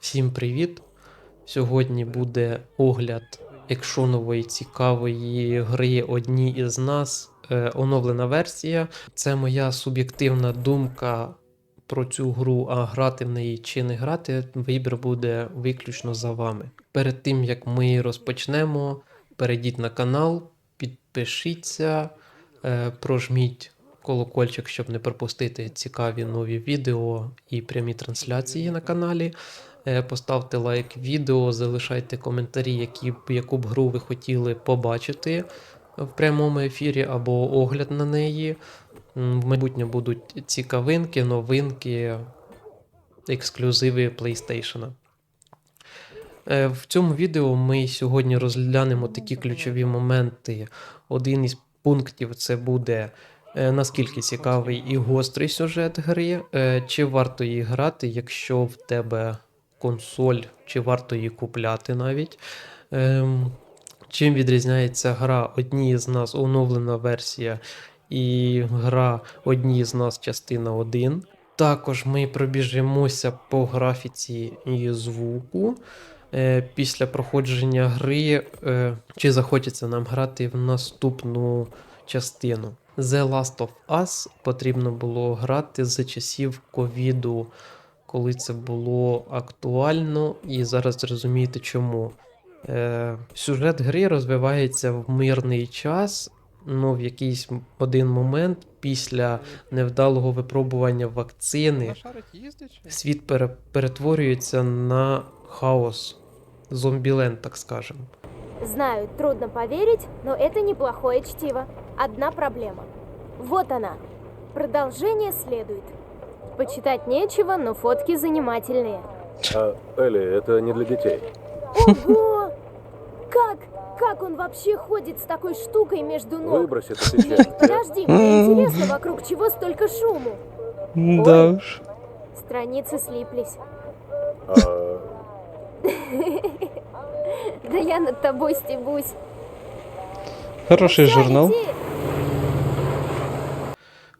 Всім привіт! Сьогодні буде огляд екшонової цікавої гри Одні із нас. Е, оновлена версія. Це моя суб'єктивна думка про цю гру, а грати в неї чи не грати, вибір буде виключно за вами. Перед тим як ми розпочнемо, перейдіть на канал, підпишіться, е, прожміть колокольчик, щоб не пропустити цікаві нові відео і прямі трансляції на каналі. Е, Поставте лайк відео, залишайте коментарі, які яку б гру ви хотіли побачити в прямому ефірі або огляд на неї. В майбутньому будуть цікавинки, новинки, ексклюзиви PlayStation. Е, В цьому відео ми сьогодні розглянемо такі ключові моменти. Один із пунктів це буде наскільки цікавий і гострий сюжет гри, е, чи варто її грати, якщо в тебе консоль, чи варто її купляти навіть. Ем, Чим відрізняється гра одні з нас оновлена версія і гра одні з нас частина 1. Також ми пробіжимося по графіці і звуку. Е, Після проходження гри, е, чи захочеться нам грати в наступну частину. The Last of Us потрібно було грати з часів ковіду, коли це було актуально, і зараз зрозумієте чому. Е, сюжет гри розвивається в мирний час, ну в якийсь один момент після невдалого випробування вакцини світ пере- перетворюється на хаос. Зомбіленд, так скажемо. Знаю, трудно поверить, но это неплохое чтиво. Одна проблема. Вот она. Продолжение следует. Почитать нечего, но фотки занимательные. А, Элли, это не для детей. Ого! Как? Как он вообще ходит с такой штукой между ног? Выбрось это сейчас. Подожди, мне интересно, вокруг чего столько шуму? Да уж. Страницы слиплись. А, Да я над тобой стебусь. Хороший Всё, журнал. иди.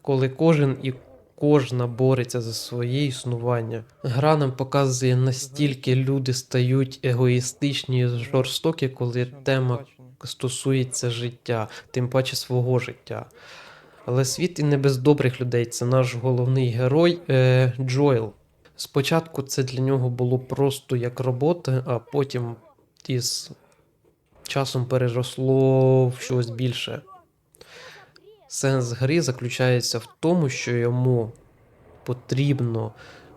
Коли кожен і кожна бореться за своє існування. Гра нам показує, настільки люди стають егоїстичні і жорстокі, коли тема стосується життя, тим паче свого життя. Але світ і не без добрих людей. Це наш головний герой е, Джоел. Спочатку це для нього було просто як робота, а потім із часом переросло в щось більше. Сенс гри заключається в тому, що йому потрібно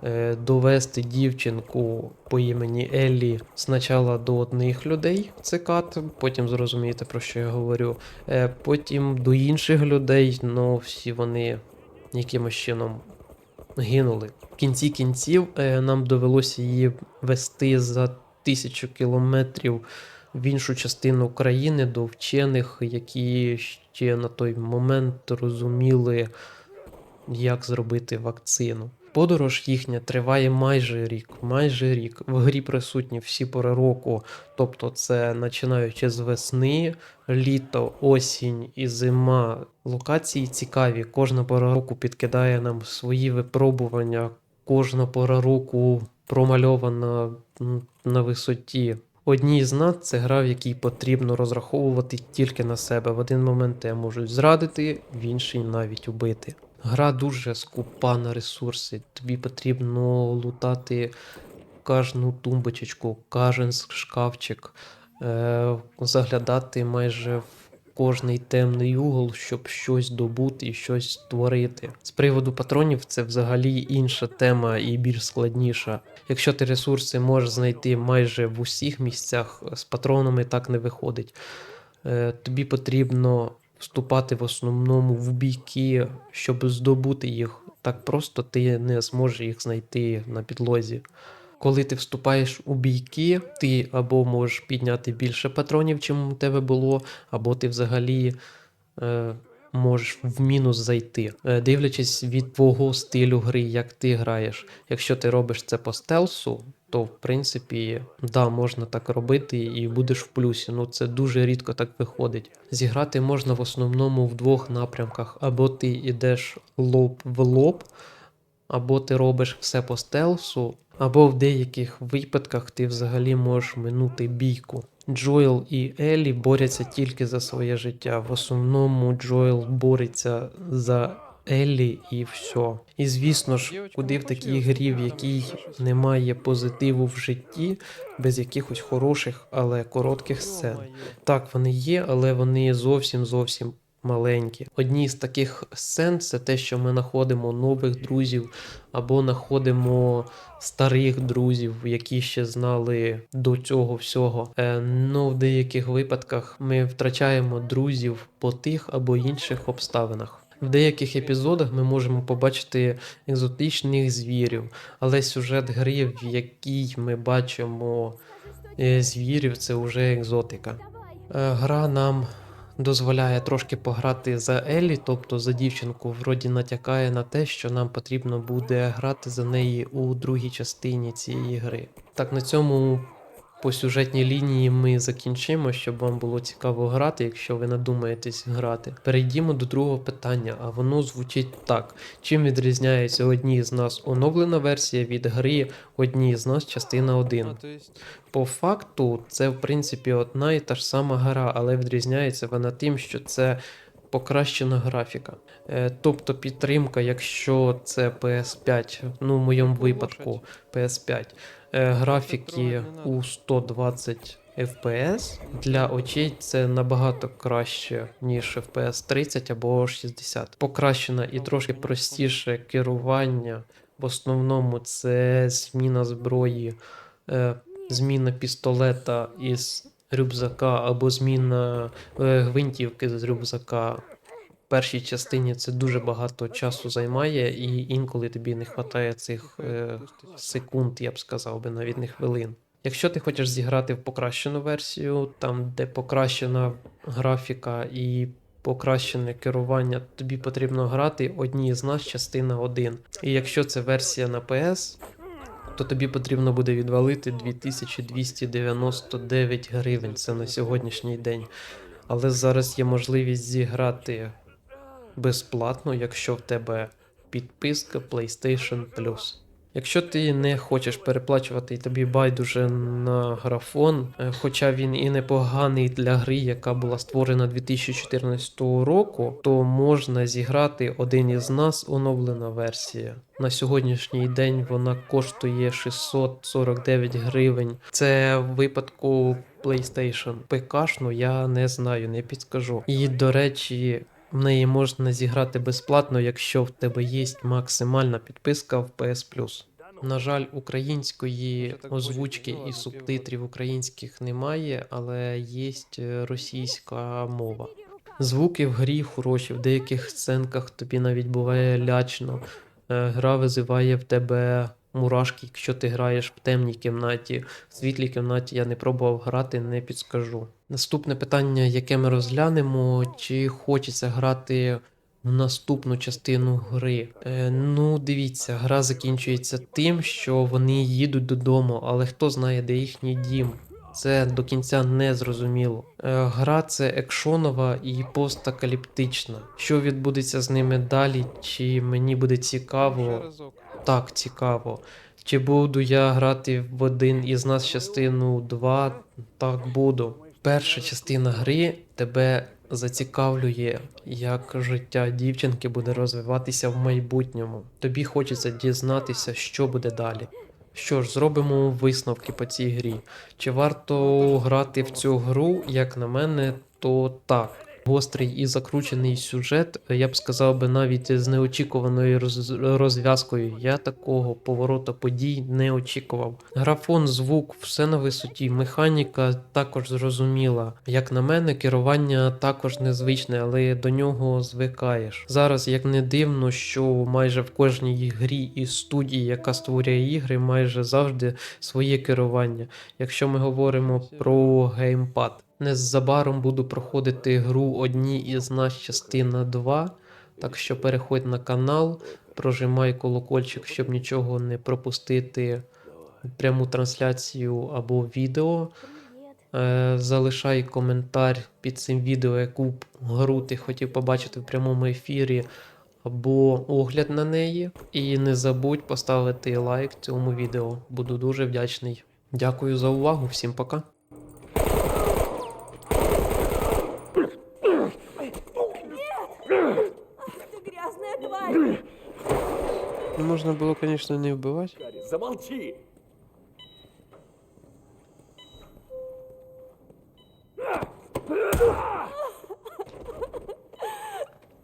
е, довести дівчинку по імені Еллі спочатку до одних людей, це кат, потім зрозумієте, про що я говорю. Е, потім до інших людей, ну всі вони якимось чином гинули. В кінці кінців е, нам довелося її вести за тисячу кілометрів в іншу частину країни до вчених, які ще на той момент розуміли, як зробити вакцину. Подорож їхня триває майже рік. Майже рік. В грі присутні всі пори року, тобто це починаючи з весни, літо, осінь і зима. Локації цікаві. Кожна пора року підкидає нам свої випробування. Кожна пора року промальована на висоті. Одній з нас це гра, в якій потрібно розраховувати тільки на себе. В один момент тебе можуть зрадити, в інший навіть убити. Гра дуже скупа на ресурси. Тобі потрібно лутати кожну тумбочечку, кожен шкафчик, е- заглядати майже в кожний темний угол, щоб щось добути і щось створити. З приводу патронів це взагалі інша тема і більш складніша. Якщо ти ресурси можеш знайти майже в усіх місцях, з патронами так не виходить. Е, тобі потрібно вступати в основному в бійки, щоб здобути їх. Так просто ти не зможеш їх знайти на підлозі. Коли ти вступаєш у бійки, ти або можеш підняти більше патронів, чим у тебе було, або ти взагалі е, можеш в мінус зайти, Е, дивлячись від твого стилю гри, як ти граєш. Якщо ти робиш це по стелсу, то в принципі, да, можна так робити і будеш в плюсі. Ну це дуже рідко так виходить. Зіграти можна в основному в двох напрямках: або ти йдеш лоб в лоб, або ти робиш все по стелсу, Або в деяких випадках ти взагалі можеш минути бійку. Джоел і Елі борються тільки за своє життя. В основному Джоел бореться за Еллі і все. І звісно ж, куди в такій грі, в якій немає позитиву в житті, без якихось хороших, але коротких сцен. Так, вони є, але вони зовсім зовсім маленькі. Одні з таких сцен це те, що ми знаходимо нових друзів або знаходимо старих друзів, які ще знали до цього всього. Е, ну, в деяких випадках ми втрачаємо друзів по тих або інших обставинах. В деяких епізодах ми можемо побачити екзотичних звірів, але сюжет гри, в якій ми бачимо е, звірів, це вже екзотика. Е, Гра нам дозволяє трошки пограти за Еллі, тобто за дівчинку, вроді натякає на те, що нам потрібно буде грати за неї у другій частині цієї гри. Так, на цьому по сюжетній лінії ми закінчимо, щоб вам було цікаво грати, якщо ви надумаєтесь грати. Перейдімо до другого питання, а воно звучить так: чим відрізняється одній з нас оновлена версія від гри одній з нас частина 1? А, то есть, По факту, це в принципі одна і та ж сама гра, але відрізняється вона тим, що це покращена графіка. Е, тобто підтримка, якщо це PS5, ну в моєму випадку PS5, е, графіки у 120 FPS для очей це набагато краще, ніж FPS 30 або 60. Покращена і трошки простіше керування. В основному це зміна зброї, е, зміна пістолета із рюкзака або зміна е, гвинтівки з рюкзака. В першій частині це дуже багато часу займає, і інколи тобі не вистачає цих е, секунд, я б сказав би, навіть не хвилин. Якщо ти хочеш зіграти в покращену версію, там де покращена графіка і покращене керування, тобі потрібно грати одній з нас частина 1. І якщо це версія на PS, то тобі потрібно буде відвалити 2299 гривень. Це на сьогоднішній день. Але зараз є можливість зіграти безплатно, якщо в тебе підписка PlayStation Plus. Якщо ти не хочеш переплачувати і тобі байдуже на графон, е, хоча він і непоганий для гри, яка була створена 2014 року, то можна зіграти один із нас оновлена версія. На сьогоднішній день вона коштує 649 гривень. Це в випадку PlayStation. ПКшну я не знаю, не підскажу. І до речі. В неї можна зіграти безплатно, якщо в тебе є максимальна підписка в PS На жаль, української озвучки і субтитрів українських немає, але є російська мова. Звуки в грі хороші, в деяких сценках тобі навіть буває лячно. Е, Гра визиває в тебе мурашки, якщо ти граєш в темній кімнаті, в світлій кімнаті я не пробував грати, не підскажу. Наступне питання, яке ми розглянемо, чи хочеться грати в наступну частину гри. Е, ну, дивіться, гра закінчується тим, що вони їдуть додому, але хто знає, де їхній дім. Це до кінця не зрозуміло. Е, Гра це екшонова і постакаліптична. Що відбудеться з ними далі? Чи мені буде цікаво? Так, цікаво. Чи буду я грати в один із нас частину 2? Так буду. Перша частина гри тебе зацікавлює, як життя дівчинки буде розвиватися в майбутньому. Тобі хочеться дізнатися, що буде далі. Що ж, зробимо висновки по цій грі. Чи варто грати в цю гру, як на мене, то так. Гострий і закручений сюжет, я б сказав би навіть з неочікуваною розв'язкою. Я такого повороту подій не очікував. Графон, звук, все на висоті. Механіка також зрозуміла. Як на мене, керування також незвичне, але до нього звикаєш. Зараз, як не дивно, що майже в кожній грі із студії, яка створює ігри, майже завжди своє керування. Якщо ми говоримо про геймпад. Незабаром буду проходити гру одні із нас частина 2. Так що переходь на канал, прожимай колокольчик, щоб нічого не пропустити пряму трансляцію або відео. Е, залишай коментар під цим відео, яку гру ти хотів побачити в прямому ефірі. або огляд на неї. І не забудь поставити лайк цьому відео. Буду дуже вдячний. Дякую за увагу, всім пока. Можна було, звісно, не вбивати. Замолчи!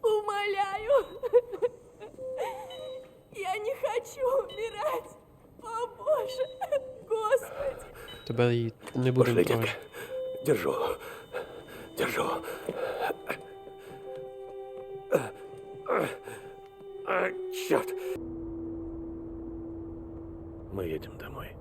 Умоляю! Я не хочу умирать! О боже! Господи! Тебе і не будемо Пошли. Держу. Держу. Мы едем домой.